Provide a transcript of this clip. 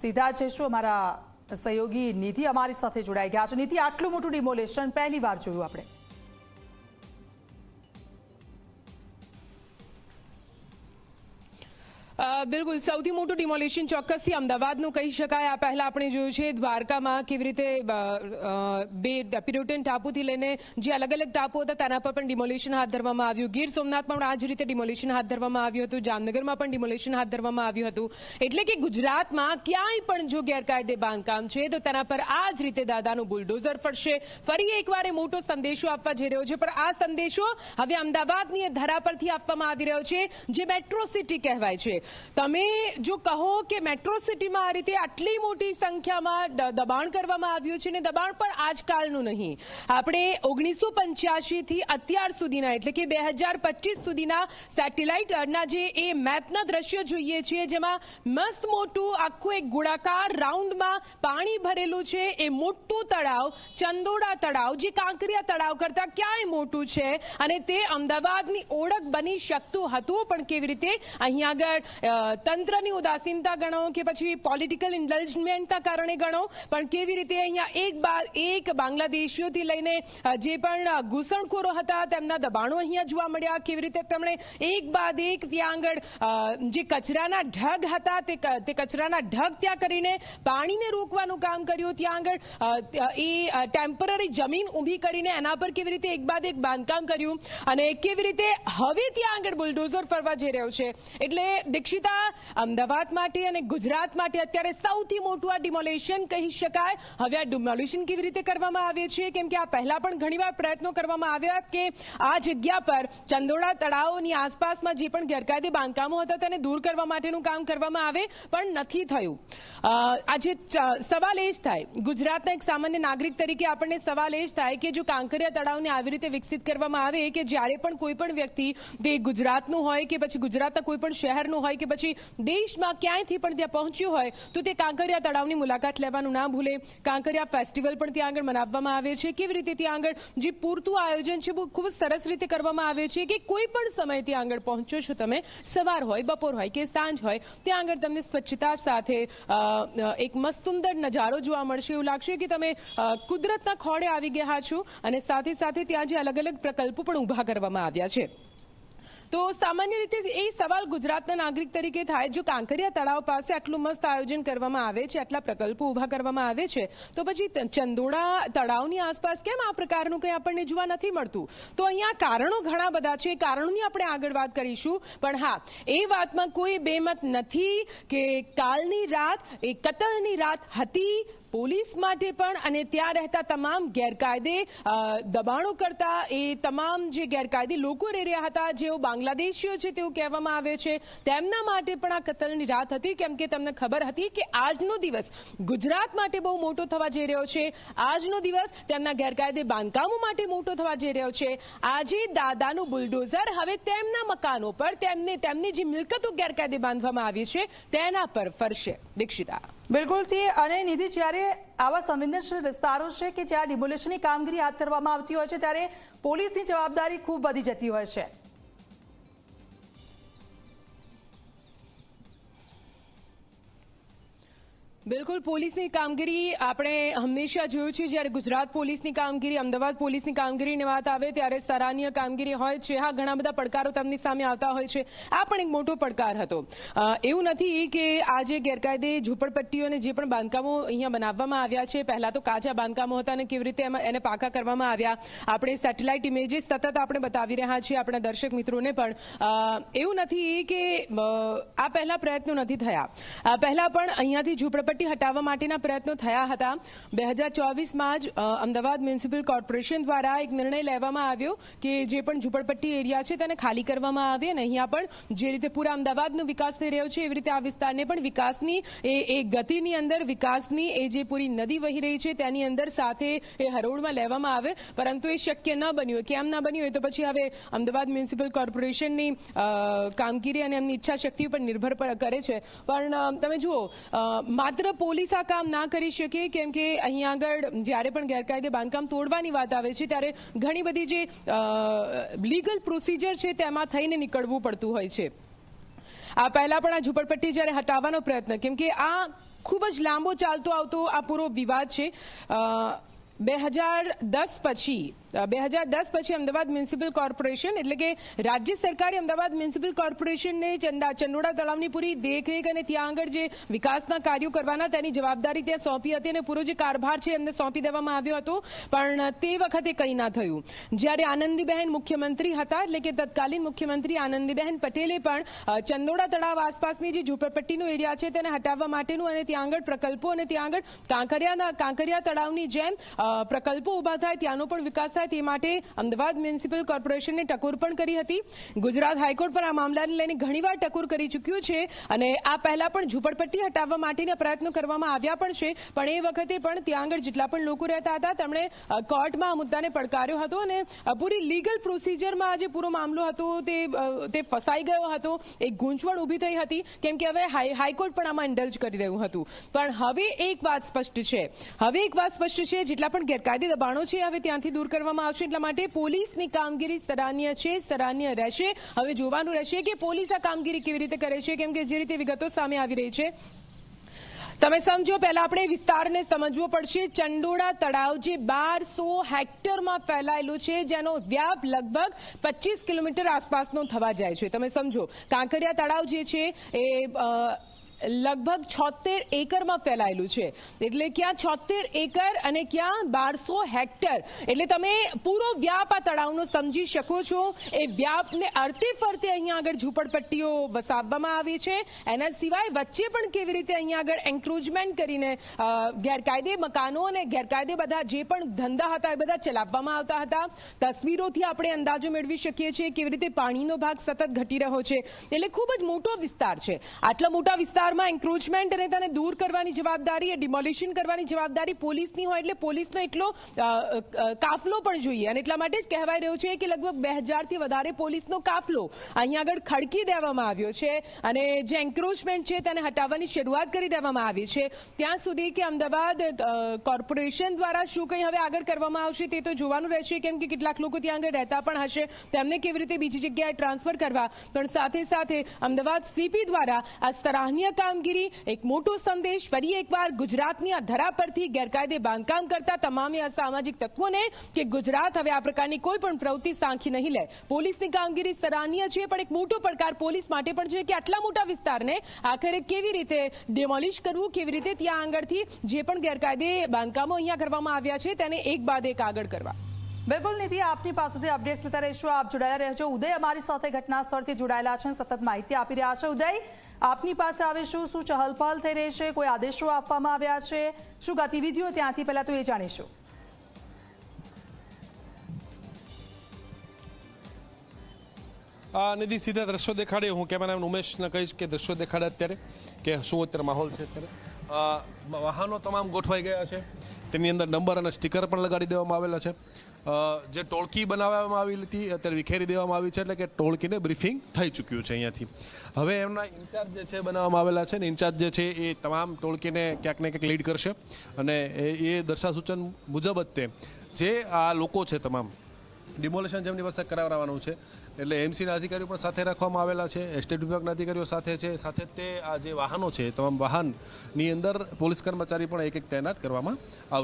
સીધા જઈશું અમારા સહયોગી નિધિ અમારી સાથે જોડાઈ ગયા છે? નિધિ આટલું મોટું ડિમોલેશન પહેલી વાર જોયું આપણે. બિલકુલ. સૌથી મોટું ડિમોલિશન ચોક્કસથી અમદાવાદનું કહી શકાય. આ પહેલા આપણે જોયું છે, દ્વારકામાં કેવી રીતે બે પિરોટન ટાપુથી લઈને જે અલગ અલગ ટાપુ હતા, તેના પર પણ ડિમોલિશન હાથ ધરવામાં આવ્યું. ગીર સોમનાથમાં પણ આ જ રીતે ડિમોલિશન હાથ ધરવામાં આવ્યું હતું. જામનગરમાં પણ ડિમોલિશન હાથ ધરવામાં આવ્યું હતું. એટલે કે ગુજરાતમાં ક્યાંય પણ જો ગેરકાયદે બાંધકામ છે, તો તેના પર આ જ રીતે દાદાનું બુલડોઝર ફરશે. ફરી એકવાર એ મોટો સંદેશો આપવા જઈ રહ્યો છે, પણ આ સંદેશો હવે અમદાવાદની ધરા પરથી આપવામાં આવી રહ્યો છે, જે મેટ્રો સિટી કહેવાય છે. તમે જો કહો કે મેટ્રો સિટીમાં આ રીતે આટલી મોટી સંખ્યામાં દબાણ કરવામાં આવ્યું છે ને દબાણ પણ આજકાલનું નહીં. આપણે ઓગણીસો પંચ્યાસીથી અત્યાર સુધીના, એટલે કે બે હજાર પચીસ સુધીના સેટેલાઇટના જે એ મેપના દ્રશ્યો જોઈએ છીએ, જેમાં મસ્ત મોટું આખું એક ગોળાકાર રાઉન્ડમાં પાણી ભરેલું છે. એ મોટું તળાવ, ચંદોડા તળાવ, જે કાંકરિયા તળાવ કરતાં ક્યાંય મોટું છે અને તે અમદાવાદની ઓળખ બની શકતું હતું, પણ કેવી રીતે? અહીં આગળ તંત્રની ઉદાસીનતા ગણો કે પછી પોલિટિકલ ઇન્ડલ્જમેન્ટના કારણે ગણો, પણ કેવી રીતે અહીંયા એક બાદ એક બાંગ્લાદેશીઓથી લઈને જે પણ ઘૂસણખોરો હતા, તેમના દબાણો અહીંયા જોવા મળ્યા. કેવી રીતે તેમણે એક બાદ એક ત્યાં આગળ જે કચરાના ઢગ હતા, તે કચરાના ઢગ ત્યાં કરીને પાણીને રોકવાનું કામ કર્યું. ત્યાં આગળ એ ટેમ્પરરી જમીન ઊભી કરીને એના પર કેવી રીતે એક બાદ એક બાંધકામ કર્યું અને કેવી રીતે હવે ત્યાં આગળ બુલડોઝર ફરવા જઈ રહ્યો છે. એટલે દીક્ષિતા અમદાવાદ માટે અને ગુજરાત માટે અત્યારે સૌથી મોટું આ ડિમોલેશન કહી શકાય. હવે આ ડિમોલેશન કેવી રીતે કરવામાં આવે છે? કેમ કે આ પહેલા પણ ઘણીવાર પ્રયત્નો કરવામાં આવ્યા કે આ જગ્યા પર ચંદોડા તળાવોની આસપાસમાં જે પણ ગેરકાયદે બાંધકામો હતા તેને દૂર કરવા માટેનું કામ કરવામાં આવે, પણ નથી થયું. આજે સવાલ એ જ થાય. ગુજરાતના એક સામાન્ય નાગરિક તરીકે આપણને સવાલ એ જ થાય કે જો કાંકરિયા તળાવને આવી રીતે વિકસિત કરવામાં આવે કે જ્યારે પણ કોઈ પણ વ્યક્તિ તે ગુજરાતનું હોય કે પછી ગુજરાતના કોઈ પણ શહેરનું હોય કે પછી દેશમાં ક્યાંયથી પણ ત્યાં પહોંચ્યું હોય તો તે કાંકરિયા તળાવની મુલાકાત લેવાનું ના ભૂલે. કાંકરિયા ફેસ્ટિવલ પણ ત્યાં આગળ મનાવવામાં આવે છે. કેવી રીતે ત્યાં આગળ જે પૂરતું આયોજન છે ખૂબ સરસ રીતે કરવામાં આવે છે કે કોઈ પણ સમય ત્યાં આગળ પહોંચો છો તમે? સવાર હોય, બપોર હોય કે સાંજ હોય, ત્યાં આગળ તમને સ્વચ્છતા સાથે એક મસ્ત સુંદર નજારો જોવા મળશે એવું લાગશે કે તમે કુદરતના ખોળે આવી ગયા છો અને સાથે સાથે ત્યાં જે અલગ અલગ પ્રકલ્પો પણ ઊભા કરવામાં આવ્યા છે. તો સામાન્ય રીતે એ સવાલ ગુજરાતના નાગરિક તરીકે થાય, જો કાંકરિયા તળાવ પાસે આટલું મસ્ત આયોજન કરવામાં આવે છે, આટલા પ્રકલ્પો ઊભા કરવામાં આવે છે, તો પછી ચંદોડા તળાવની આસપાસ કેમ આ પ્રકારનું કંઈ આપણને જોવા નથી મળતું? તો અહીંયા કારણો ઘણા બધા છે, એ કારણોની આપણે આગળ વાત કરીશું. પણ હા, એ વાતમાં કોઈ બેમત નથી કે કાલની રાત, એ કતલની રાત હતી પોલીસ માટે પણ અને ત્યાં રહેતા તમામ ગેરકાયદે દબાણો કરતા એ તમામ જે ગેરકાયદે લોકો રહી રહ્યા હતા, જેઓ બાંગ્લાદેશીઓ છે તેવું કહેવામાં આવે છે. તેમના માટે પણ આ કતલની રાત હતી. કેમ કે તમને ખબર હતી કે આજનો દિવસ ગુજરાત માટે બહુ મોટો થવા જઈ રહ્યો છે. આજનો દિવસ તેમના ગેરકાયદે બાંધકામો માટે મોટો થવા જઈ રહ્યો છે. આજે દાદાનું બુલડોઝર, હવે તેમના મકાનો પર તેમને, તેમની જે મિલકતો ગેરકાયદે બાંધવામાં આવી છે, તેના પર ફરશે. દીક્ષિતા. બિલકુલથી અને નિધિ, જ્યારે આવા સંવેદનશીલ વિસ્તારો છે કે જ્યાં ડિમોલેશનની કામગીરી હાથ ધરવામાં આવતી હોય છે, ત્યારે પોલીસની જવાબદારી ખૂબ વધી જતી હોય છે. બિલકુલ, પોલીસની કામગીરી આપણે હંમેશા જોયું છે. જ્યારે ગુજરાત પોલીસની કામગીરી, અમદાવાદ પોલીસની કામગીરીની વાત આવે ત્યારે સરાહનીય કામગીરી હોય છે. હા, ઘણા બધા પડકારો તેમની સામે આવતા હોય છે. આ પણ એક મોટો પડકાર હતો. એવું નથી કે આ જે ગેરકાયદે ઝૂંપડપટ્ટીઓને જે પણ બાંધકામો અહીંયા બનાવવામાં આવ્યા છે, પહેલાં તો કાચા બાંધકામો હતા અને કેવી રીતે એને પાકા કરવામાં આવ્યા. આપણે સેટેલાઇટ ઇમેજીસ સતત આપણે બતાવી રહ્યા છીએ આપણા દર્શક મિત્રોને પણ. એવું નથી કે આ પહેલાં પ્રયત્નો નથી થયા. પહેલા પણ અહીંયાથી ઝૂંપડપટ્ટી હટાવવા માટેના પ્રયત્નો થયા હતા. બે હજાર ચોવીસમાં જ અમદાવાદ મ્યુનિસિપલ કોર્પોરેશન દ્વારા એક નિર્ણય લેવામાં આવ્યો કે જે પણ ઝૂંપડપટ્ટી એરિયા છે તેને ખાલી કરવામાં આવે અને અહીંયા પણ જે રીતે પૂરા અમદાવાદનો વિકાસ થઈ રહ્યો છે એવી રીતે આ વિસ્તારને પણ વિકાસની એ એ ગતિની અંદર વિકાસની એ જે પૂરી નદી વહી રહી છે તેની અંદર સાથે એ હરોળમાં લેવામાં આવે. પરંતુ એ શક્ય ન બન્યું. કેમ ના બન્યું એ તો પછી હવે અમદાવાદ મ્યુનિસિપલ કોર્પોરેશનની કામગીરી અને એમની ઈચ્છા શક્તિ ઉપર નિર્ભર કરે છે. પણ તમે જુઓ અ, માત્ર પોલીસ આ કામ ના કરી શકે, કેમ કે અહીં આગળ જ્યારે પણ ગેરકાયદે બાંધકામ તોડવાની વાત આવે છે, ત્યારે ઘણી બધી જે લીગલ પ્રોસિજર છે તેમાં થઈને નીકળવું પડતું હોય છે. આ પહેલાં પણ આ ઝૂંપડપટ્ટી જ્યારે હટાવવાનો પ્રયત્ન, કેમ કે આ ખૂબ જ લાંબો ચાલતો આવતો આ પૂરો વિવાદ છે. બે હજાર દસ પછી બે હજાર દસ પછી અમદાવાદ મ્યુનિસિપલ કોર્પોરેશન એટલે કે રાજ્ય સરકારે અમદાવાદ મ્યુનિસિપલ કોર્પોરેશનને ચંદા, ચંડોળા તળાવની પૂરી દેખરેખ અને ત્યાં આગળ જે વિકાસના કાર્યો કરવાના તેની જવાબદારી ત્યાં સોંપી હતી અને પૂરો જે કારભાર છે એમને સોંપી દેવામાં આવ્યો હતો. પણ તે વખતે કંઈ ના થયું. જ્યારે આનંદીબહેન મુખ્યમંત્રી હતા એટલે કે તત્કાલીન મુખ્યમંત્રી આનંદીબહેન પટેલે પણ ચંદોડા તળાવ આસપાસની જે ઝૂંપડપટ્ટીનો એરિયા છે તેને હટાવવા માટેનું અને ત્યાં આગળ પ્રકલ્પો અને ત્યાં આગળ કાંકરિયાના, કાંકરિયા તળાવની જેમ પ્રકલ્પો ઊભા થાય ત્યાંનો પણ વિકાસ થાય તે માટે અમદાવાદ મ્યુનિસિપલ કોર્પોરેશનને ટકોર પણ કરી હતી. ગુજરાત હાઈકોર્ટ પણ આ મામલાને લઈને ઘણીવાર ટકોર કરી ચૂક્યું છે અને આ પહેલાં પણ ઝૂંપડપટ્ટી હટાવવા માટેના પ્રયત્નો કરવામાં આવ્યા પણ છે. પણ એ વખતે પણ ત્યાં આગળ જેટલા પણ લોકો રહેતા હતા, તેમણે કોર્ટમાં આ મુદ્દાને પડકાર્યો હતો અને પૂરી લીગલ પ્રોસિજરમાં આજે પૂરો મામલો હતો તે તે ફસાઈ ગયો હતો. એક ગૂંચવણ ઊભી થઈ હતી, કેમ કે હવે હાઈ- હાઈકોર્ટ પણ આમાં ઇન્ડલ્જ કરી રહ્યું હતું. પણ હવે એક વાત સ્પષ્ટ છે. હવે એક વાત સ્પષ્ટ છે, જેટલા પણ ગેરકાયદે દબાણો છે, હવે ત્યાંથી દૂર કરવામાં આવશે એટલા માટે પોલીસની કામગીરી સરાહનીય છે, સરાહનીય રહેશે. હવે જોવાનું રહેશે કે પોલીસ આ કામગીરી કેવી રીતે કરે છે, કેમ કે જે રીતે વિગતો સામે આવી રહી છે. તમે સમજો, પહેલા આપણે વિસ્તારને સમજવો પડશે. ચંડોળા તળાવ જે બારસો હેક્ટરમાં ફેલાયેલું છે, જેનો વ્યાપ લગભગ પચીસ કિલોમીટર આસપાસનો થવા જાય છે. તમે સમજો, કાંકરિયા તળાવ જે છે, એ લગભગ છોતેર એકરમાં ફેલાયેલું છે. એટલે ક્યાં છોતેર એકર અને ક્યાં બારસો હેક્ટર. એટલે તમે પૂરો વ્યાપ આ તળાવનો સમજી શકો છો. એ વ્યાપને અર્થે ફરતે અહીંયા આગળ ઝૂંપડપટ્ટીઓ વસાવવામાં આવી છે. એના સિવાય વચ્ચે પણ કેવી રીતે અહીંયા આગળ એન્ક્રોચમેન્ટ કરીને ગેરકાયદે મકાનો અને ગેરકાયદે બધા જે પણ ધંધા હતા એ બધા ચલાવવામાં આવતા હતા. તસવીરોથી આપણે અંદાજો મેળવી શકીએ છીએ કેવી રીતે પાણીનો ભાગ સતત ઘટી રહ્યો છે. એટલે ખૂબ જ મોટો વિસ્તાર છે. આટલા મોટા વિસ્તારમાં એન્ક્રોચમેન્ટ અને તેને દૂર કરવાની જવાબદારી એ ડિમોલિશન કરવાની જવાબદારી પોલીસની હોય એટલે પોલીસનો એટલો કાફલો પણ જોઈએ. અને એટલા માટે જ કહેવાય રહ્યું છે કે લગભગ બે હજારથી વધારે પોલીસનો કાફલો અહીંયા આગળ ખડકી દેવામાં આવ્યો છે અને જે એન્ક્રોચમેન્ટ છે તેને હટાવવાની શરૂઆત કરી દેવામાં આવી છે. ત્યાં સુધી કે અમદાવાદ કોર્પોરેશન દ્વારા શું કંઈ હવે આગળ કરવામાં આવશે તે તો જોવાનું રહેશે કેમ કે કેટલાક લોકો ત્યાં આગળ રહેતા પણ હશે. તેમને કેવી રીતે બીજી જગ્યાએ ટ્રાન્સફર કરવા? પણ સાથે સાથે અમદાવાદ સીપી દ્વારા આ સરાહનીય કામગીરી, એક મોટો સંદેશ, ફરી એકવાર ગુજરાતની આ ધરા પરથી ગેરકાયદે બાંધકામ કરતા તમામ અસામાજિક તત્વોને કે ગુજરાત હવે આ પ્રકારની કોઈ પણ પ્રવૃત્તિ સાંખી નહીં લે. પોલીસની કામગીરી સરાહનીય છે, પણ એક મોટો પડકાર પોલીસ માટે પણ છે કે આટલા મોટા વિસ્તારને આખરે કેવી રીતે ડિમોલિશ કરવું, કેવી રીતે ત્યાં આગળથી જે પણ ગેરકાયદે બાંધકામો અહીંયા કરવામાં આવ્યા છે, તેને એક બાદ એક આગળ કરવા. બિલકુલ નિધિ, આપની પાસેથી અપડેટ્સ લેતા રહીશું. આપ જોડાયા રહેજો. ઉદય અમારી સાથે ઘટના સ્થળથી જોડાયેલા છે સતત માહિતી આપી રહ્યા છે. ઉદય, આપની પાસે આવીશું. શું ચહલપહલ થઈ રહી છે? કોઈ આદેશો આપવામાં આવ્યા છે? શું ગતિવિધિઓ ત્યાંથી પહેલા તો એ જાણીશું. નિધિ, સીધા દ્રશ્યો દેખાડે હું કેમેરામેન ઉમેશને કહીશ કે દ્રશ્યો દેખાડે અત્યારે, કે શું અત્યારે માહોલ છે અત્યારે. વાહનો તમામ ગોઠવાઈ ગયા છે. તેની અંદર નંબર અને સ્ટીકર પણ લગાડી દેવામાં આવેલા છે. જે ટોળકી બનાવવામાં આવી હતી, અત્યારે વિખેરી દેવામાં આવી છે, એટલે કે ટોળકીને બ્રીફિંગ થઈ ચૂક્યું છે અહીંયાથી. હવે એમના ઇન્ચાર્જ જે છે બનાવવામાં આવેલા છે ને ઇન્ચાર્જ જે છે એ તમામ ટોળકીને ક્યાંક ને ક્યાંક લીડ કરશે. અને એ દર્શા સૂચન મુજબ જ તે. જે આ લોકો છે તમામ ડિમોલેશન જેમની પાસે કરાવવાનું છે. એટલે એમસીના અધિકારીઓ પણ સાથે રાખવામાં આવેલા છે એસ્ટેટ વિભાગના અધિકારીઓ સાથે છે, સાથે તે આ જે વાહનો છે તમામ વાહનની અંદર પોલીસ કર્મચારી પણ એક એક તૈનાત કરવામાં આવશે.